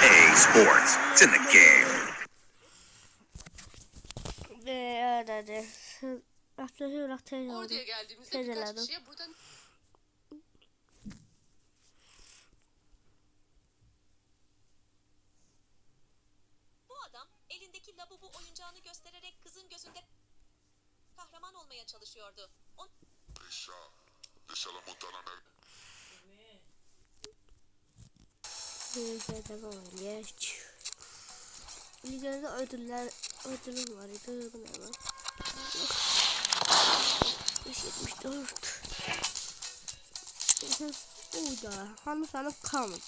Hey, sports. It's in the game. Ve öyle After hur teyze oldu. Orduya geldiğimizde birkaç kişiye buradan Bu adam elindeki labubu oyuncağını göstererek kızın gözünde kahraman olmaya çalışıyordu. On Deixa, deixa ela montar Neyse devam geç. Ligerde ödüller ödülüm var ne lan? 74. Mesela Uyda. Hanım sana kalın.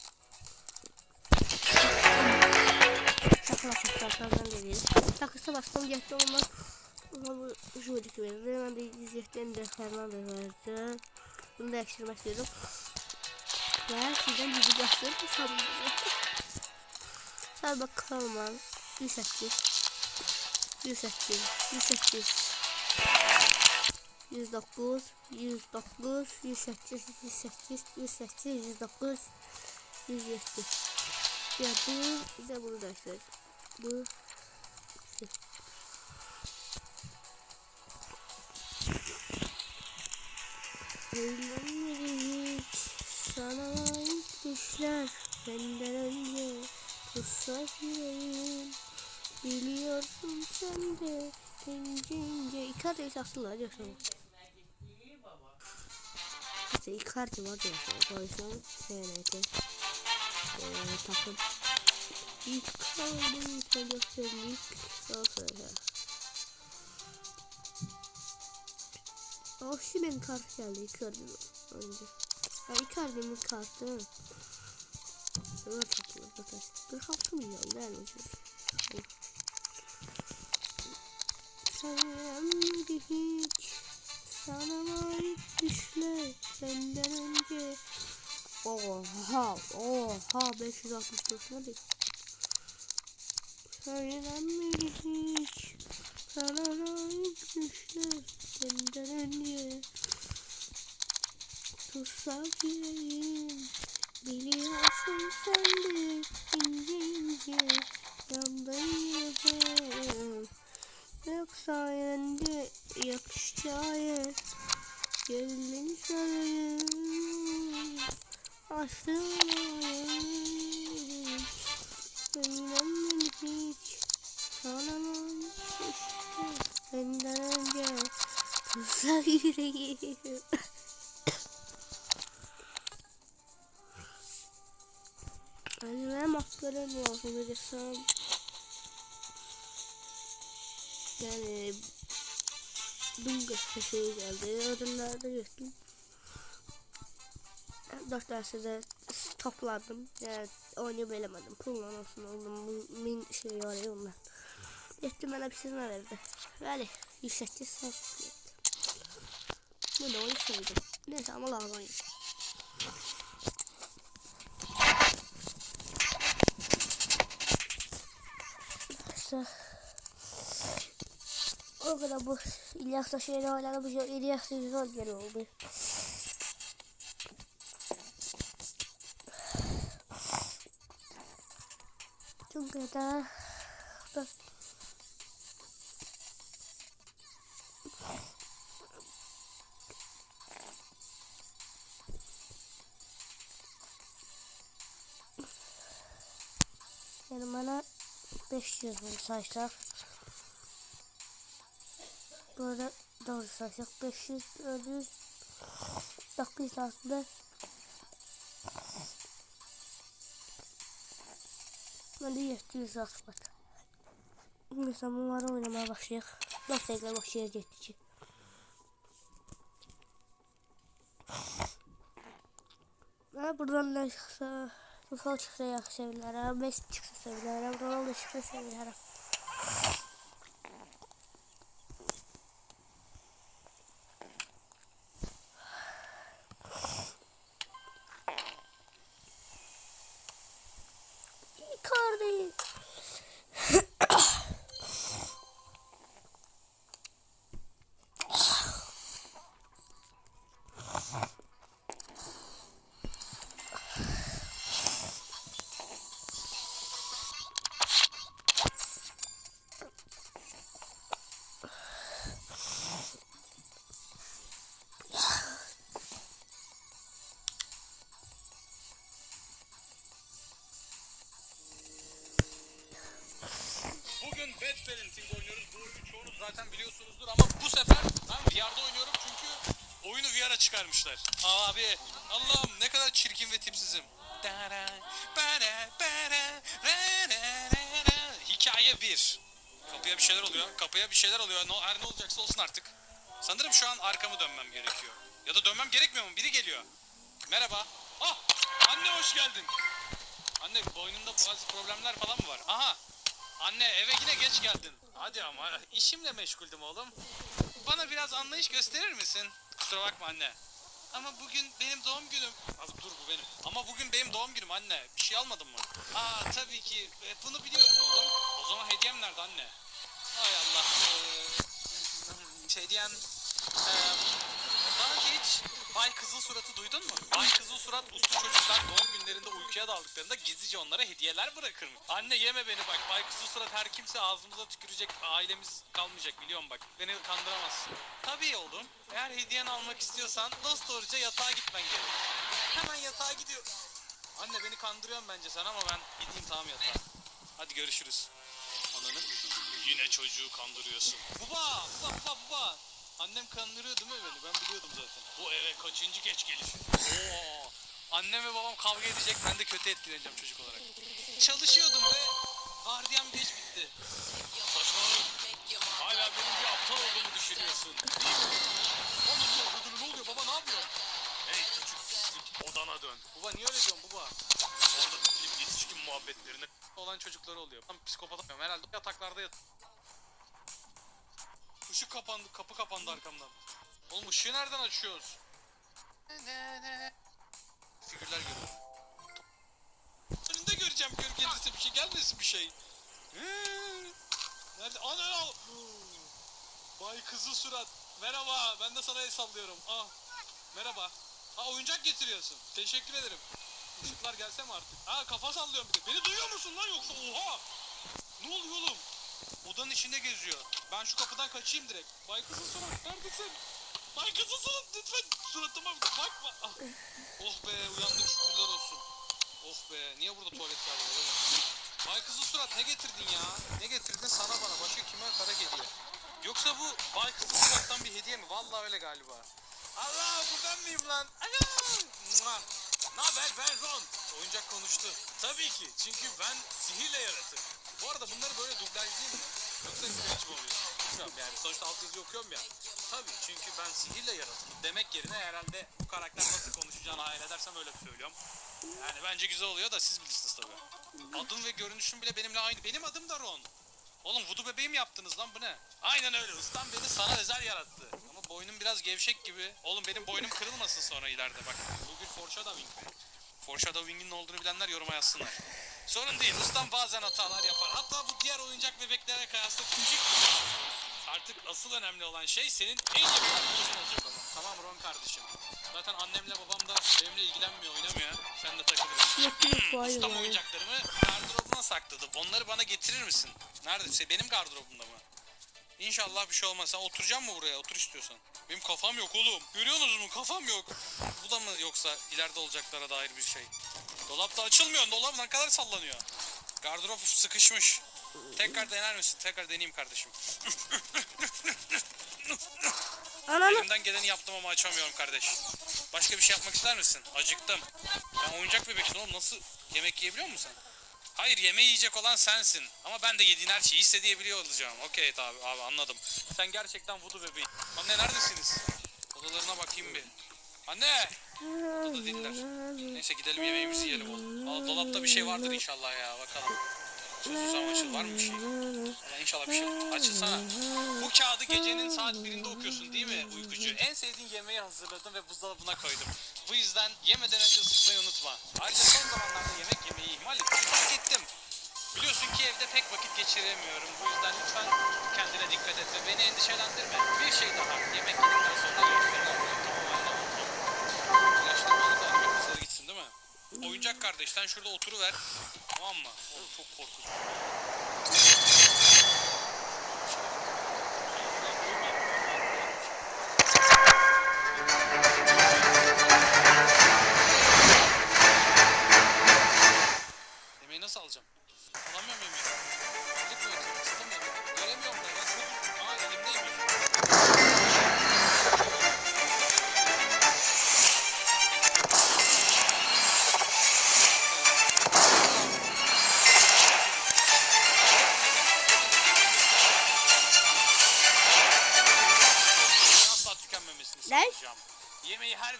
Sakla saklardan geliyor. Takısa bastım geçti ama ama bu Judik verdi. Ben de izleyecekten de falan da verdi. Bunu da ekşirmek Ve sizden bizi gösterip hesabımızı. Hadi bakalım abi. 108 108 108 109 109 108 108 108 109 107 Ya bu de bunu da ekledim. Bu hiç sana düşler benden önce tutsak yüreğim Biliyorsun sen de ince ince Icardi esaslılar yoksa İşte Icardi var yoksa o yüzden SNT ee, takım. Icardi sen gösterdik Sağ söyle Osimhen kart geldi? Icardi'nin önce. Ha Icardi'nin kartı. Evet takılır bakın. 46 milyon değil mi? Sevmedi hiç Sana ait düşler Senden önce. Oha Oha 564 hadi. Söylenmedi hiç Sana ait düşler Senden önce. Tutsak yüreğim Biliyorsun sen de ince ince Yandayım Yok sayende yakışacağım Gelin sarayım Aşkım Söylenmedi hiç Sana işte Benden önce Tutsak yüreğim Makbelen lazım edersem yani Dunga şey geldi yoktum dört dersi de topladım yani oynayabilirim pulla olsun oldum min şey var ya ondan yetti bana bir şey verdi. Böyle 108 saat bu da oyun sevdim neyse ama lazım oyun İşte o kadar bu İlyas'ta şeyle oynadı bu İlyas'ta güzel geri oldu. Çünkü da da yani bana 500 bunu saysak. Böyle doğru saysak 500 400 dakika aslında ben de 700 akbat mesela bunları oynamaya başlayalım Nasıl başlayacağız için Ha buradan ne çıksa Ufak çıksa ya sevgiler Messi çıksa sevgiler Ronaldo çıksa sevgiler zaten biliyorsunuzdur ama bu sefer ben VR'da oynuyorum çünkü oyunu VR'a çıkarmışlar. Abi Allah'ım ne kadar çirkin ve tipsizim. Hikaye 1. Kapıya bir şeyler oluyor. Kapıya bir şeyler oluyor. No, her ne olacaksa olsun artık. Sanırım şu an arkamı dönmem gerekiyor. Ya da dönmem gerekmiyor mu? Biri geliyor. Merhaba. Ah! Anne hoş geldin. Anne boynunda bazı problemler falan mı var? Aha! Anne eve yine geç geldin. Hadi ama işimle meşguldüm oğlum. Bana biraz anlayış gösterir misin? Kusura bakma anne. Ama bugün benim doğum günüm. Abi dur bu benim. Ama bugün benim doğum günüm anne. Bir şey almadın mı? Aa tabii ki. E, Bunu biliyorum oğlum. O zaman hediyem nerede anne? Ay Allah. Ee, hediyem... Ee, daha hiç Bay Kızıl Surat'ı duydun mu? Bay Kızıl Surat uslu çocuklar doğum günlerinde uykuya daldıklarında gizlice onlara hediyeler bırakırmış. Anne yeme beni bak. Bay Kızıl Surat her kimse ağzımıza tükürecek ailemiz kalmayacak biliyorum bak. Beni kandıramazsın. Tabii oğlum. Eğer hediyeni almak istiyorsan dost doğruca yatağa gitmen gerek. Hemen yatağa gidiyor. Anne beni kandırıyorsun bence sen ama ben gideyim tamam yatağa. Hadi görüşürüz. Ananı. Yine çocuğu kandırıyorsun. Baba, baba, baba, baba. Annem kandırıyor değil mi beni? Ben biliyordum zaten. Bu eve kaçıncı geç geliş? Oo. Annem ve babam kavga edecek. Ben de kötü etkileneceğim çocuk olarak. Çalışıyordum ve vardiyam geç bitti. Saçmalama. Hala benim bir aptal olduğumu düşünüyorsun. Değil mi? Oğlum ne oluyor? Ne oluyor? Baba ne yapıyorsun? Hey küçük pislik odana dön. Baba niye öyle diyorsun baba? Orada dikilip yetişkin muhabbetlerine olan çocukları oluyor. Ben psikopat. Herhalde yataklarda yat. Işık kapandı, kapı kapandı arkamdan. Oğlum ışığı nereden açıyoruz? Figürler görüyorum. Önünde göreceğim gör gelirse bir şey gelmesin bir şey. Nerede? Ana al. Bay kızı surat. Merhaba. Ben de sana el sallıyorum. Ah. Merhaba. Ha oyuncak getiriyorsun. Teşekkür ederim. Işıklar gelse mi artık? Ha kafa sallıyorum bir de. Beni duyuyor musun lan yoksa? Oha. Ne oluyor oğlum? Odanın içinde geziyor. Ben şu kapıdan kaçayım direkt. Bay kızıl surat neredesin? Bay kızıl surat lütfen suratıma bakma. Ah. Oh be uyandım şükürler olsun. Oh be niye burada tuvalet kağıdı var oğlum? Bay kızıl surat ne getirdin ya? Ne getirdin sana bana başka kime kara hediye? Yoksa bu Bay kızıl surattan bir hediye mi? Vallahi öyle galiba. Allah bu ben miyim lan? Ana! Ne haber ben Ron? Oyuncak konuştu. Tabii ki çünkü ben sihirle yaratırım. Bu arada bunları böyle dublaj değil mi? Yoksa hiç mi oluyor? Yani sonuçta alt yazı okuyorum ya. Tabii çünkü ben sihirle yaratırım. Demek yerine herhalde bu karakter nasıl konuşacağını hayal edersem öyle söylüyorum. Yani bence güzel oluyor da siz bilirsiniz tabii. Adım ve görünüşüm bile benimle aynı. Benim adım da Ron. Oğlum vudu bebeğim yaptınız lan bu ne? Aynen öyle. Ustam beni sana özel yarattı. Ama boynum biraz gevşek gibi. Oğlum benim boynum kırılmasın sonra ileride bak. Bu bir foreshadowing mi? Foreshadowing'in ne olduğunu bilenler yoruma yazsınlar. Sorun değil. Ustam bazen hatalar yapar. Hatta bu diğer oyuncak bebeklere kıyasla küçük. Artık asıl önemli olan şey senin en yakın arkadaşın olacak olan. Tamam Ron kardeşim. Zaten annemle babam da benimle ilgilenmiyor, oynamıyor. Sen de takılırsın. Yok yok bu hayır Ustam oyuncaklarımı gardırobuna sakladı. Onları bana getirir misin? Nerede? Şey, benim gardırobumda mı? İnşallah bir şey olmaz. Sen oturacaksın mı buraya? Otur istiyorsan. Benim kafam yok oğlum. Görüyorsunuz mu? Kafam yok. Bu da mı yoksa ileride olacaklara dair bir şey? Dolap da açılmıyor. Dolap ne kadar sallanıyor. Gardırop sıkışmış. Tekrar dener misin? Tekrar deneyeyim kardeşim. Ananı. Elimden geleni yaptım ama açamıyorum kardeş. Başka bir şey yapmak ister misin? Acıktım. Ben oyuncak bebeksin oğlum nasıl yemek yiyebiliyor musun sen? Hayır yemeği yiyecek olan sensin. Ama ben de yediğin her şeyi hissedebiliyor olacağım. Okey abi, abi anladım. Sen gerçekten vudu bebeği. Anne neredesiniz? Odalarına bakayım bir. Anne! Odada değiller. Neyse gidelim yemeğimizi yiyelim oğlum. Aa, dolapta bir şey vardır inşallah ya bakalım. Sözlüsem açıl var mı bir şey? Allah inşallah bir şey. Açılsana. Bu kağıdı gecenin saat birinde okuyorsun değil mi uykucu? En sevdiğin yemeği hazırladım ve buzdolabına koydum. Bu yüzden yemeden önce ısıtmayı unutma. Ayrıca son zamanlarda yemek yemeyi ihmal ettim. Fark ettim. Biliyorsun ki evde pek vakit geçiremiyorum. Bu yüzden lütfen kendine dikkat et ve beni endişelendirme. Bir şey daha. Yemek yedikten sonra ilaçlarını almayı tamamen Oyuncak kardeş sen şurada oturuver. Tamam mı? Oğlum çok korkunç.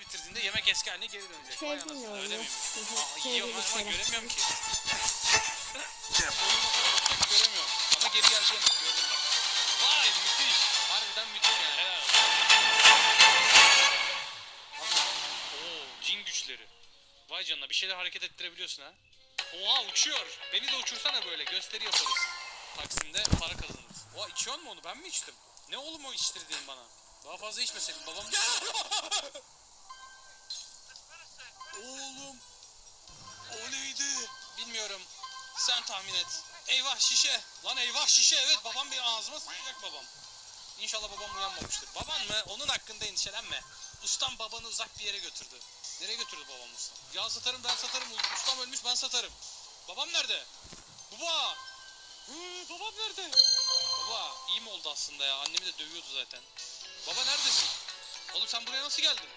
Bitirdiğinde yemek eski haline geri dönecek. Şey Vay anasını, öyle miymiş? Aa, şey yiyorum ama göremiyorum ki. göremiyorum. Ama geri geldi yemek gördüm bak. Vay müthiş. Harbiden müthiş yani. Helal olsun. Oo, cin güçleri. Vay canına bir şeyler hareket ettirebiliyorsun ha. Oha uçuyor. Beni de uçursana böyle gösteri yaparız. Taksim'de para kazanırız. Oha içiyor mu onu ben mi içtim? Ne oğlum o içtirdiğin bana? Daha fazla içmeseydin babam. oğlum. O neydi? Bilmiyorum. Sen tahmin et. Eyvah şişe. Lan eyvah şişe evet babam bir ağzıma sıkacak babam. İnşallah babam uyanmamıştır. Baban mı? Onun hakkında endişelenme. Ustam babanı uzak bir yere götürdü. Nereye götürdü babam ustam? Ya satarım ben satarım. Ustam ölmüş ben satarım. Babam nerede? Baba! Hı, babam nerede? Baba iyi mi oldu aslında ya? Annemi de dövüyordu zaten. Baba neredesin? Oğlum sen buraya nasıl geldin?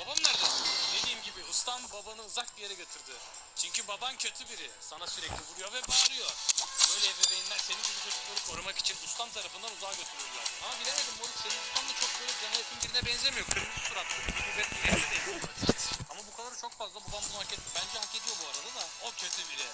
Babam nerede? Dediğim gibi ustam babanı uzak bir yere götürdü. Çünkü baban kötü biri. Sana sürekli vuruyor ve bağırıyor. Böyle ebeveynler senin gibi çocukları korumak için ustam tarafından uzağa götürürler. Ama bilemedim moruk senin ustam da çok böyle cana yakın birine benzemiyor. Kırmızı suratlı bir biber birine benziyor. Ama bu kadarı çok fazla babam bunu hak etti. Bence hak ediyor bu arada da. O kötü biri.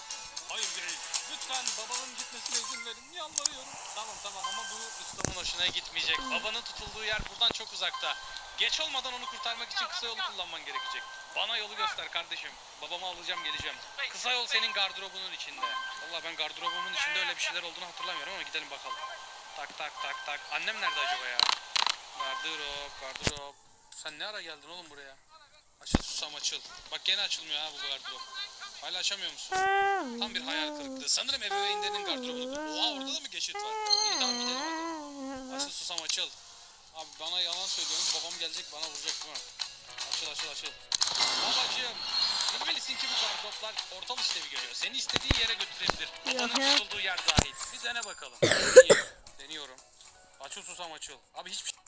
Hayır değil. Lütfen babamın gitmesine izin. Yalvarıyorum. Tamam tamam ama bu ustamın hoşuna gitmeyecek. Babanın tutulduğu yer buradan çok uzakta. Geç olmadan onu kurtarmak için kısa yolu kullanman gerekecek. Bana yolu göster kardeşim. Babamı alacağım geleceğim. Kısa yol senin gardırobunun içinde. Valla ben gardırobumun içinde öyle bir şeyler olduğunu hatırlamıyorum ama gidelim bakalım. Tak tak tak tak. Annem nerede acaba ya? Gardırop, gardırop. Sen ne ara geldin oğlum buraya? Açıl susam açıl. Bak gene açılmıyor ha bu gardırop. Hala açamıyor musun? Tam bir hayal kırıklığı. Sanırım ebeveynlerinin gardırobunu. Oha orada da mı geçit var? İyi tamam gidelim hadi. Açıl susam açıl. Abi bana yalan söylüyorsun. Babam gelecek bana vuracak değil mi? Açıl açıl açıl. Babacığım. Bilmelisin ki bu gardıroplar portal işlevi görüyor. Seni istediğin yere götürebilir. Babanın tutulduğu yer dahil. Bir dene bakalım. Deneyeyim. Deniyorum. Açıl susam açıl. Abi hiçbir şey...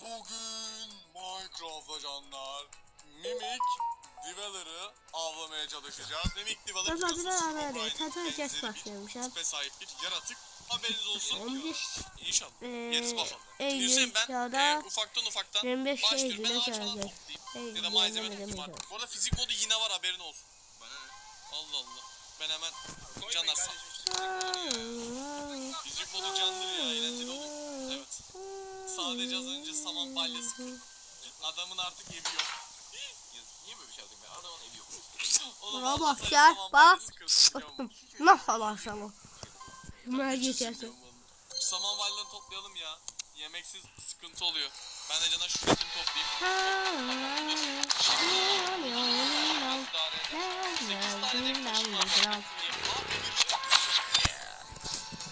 Bugün Minecraft'ta canlar Mimik avlamaya çalışacağız. Mimik Dweller Baba bir biliyorsunuz ara ara. Tata bir başlamış abi. tipe sahip bir yaratık. Haberiniz olsun. 15 İnşallah. Eee, Yeriz bakalım. Eylül ben ya da e, ufaktan ufaktan 25 başlıyorum. Ben Eylül'e ağaç falan toplayayım. Eylül, Ya da malzeme toplayayım artık. Bu arada fizik modu yine var haberin olsun. Bana ne? Allah Allah. Ben hemen canlar sa- Fizik modu candır ya eğlenceli oluyor. Evet. Sadece az önce saman balyası kırdım. Adamın artık evi yok. Yazık. Niye böyle bir şey yaptın ben? Adamın evi yok. Oğlum Buna bak ya, saman bak. kırdım? Nasıl başlama? Bunlar geçersin. Şu saman balyalarını toplayalım ya. Yemeksiz sıkıntı oluyor. Ben de cana şu etini toplayayım. Biraz idare eder. Sekiz tane de taşım var. bak, getireyim. Aa, demir.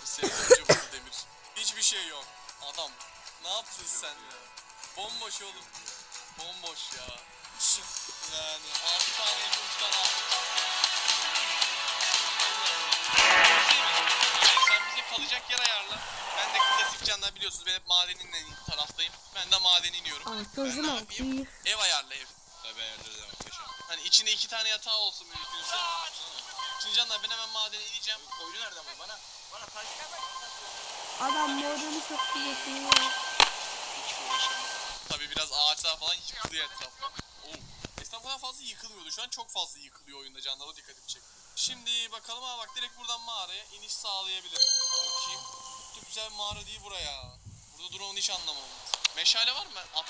Senin önce vurdu demir. Hiçbir şey yok. Adam. Ne yaptın sen ya? Bomboş oğlum. Bomboş ya. Yani 6 tane 53 tane altın. Ee, Sen bize kalacak yer ayarla. Ben de klasik canlar biliyorsunuz ben hep madenin en iyi taraftayım. Ben de madene iniyorum. Altı Ben mı? Ev ayarla ev. Tabii ayarlarız ama paşam. Hani içinde iki tane yatağı olsun mümkünse. Şimdi canlar ben hemen madene ineceğim. Koyunu nereden bul bana? Bana taş Adam modunu çok yapıyor. Hiç uğraşamam. Tabii biraz ağaçlar falan yıkılıyor etrafta. Oo. Eskiden bu kadar fazla yıkılmıyordu. Şu an çok fazla yıkılıyor oyunda canlar. O dikkatimi çekti. Şimdi bakalım ha bak direkt buradan mağaraya iniş sağlayabilirim. Bakayım. Çok güzel bir mağara değil buraya. Burada durumunu hiç anlamadım. Meşale var mı? At.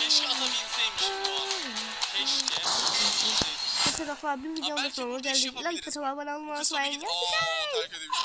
Keşke ata binseymişim bu an. Keşke. binseydim. Tarafa bir burada iş geldik. Like atıp abone olmayı unutmayın. Aa terk edilmiş.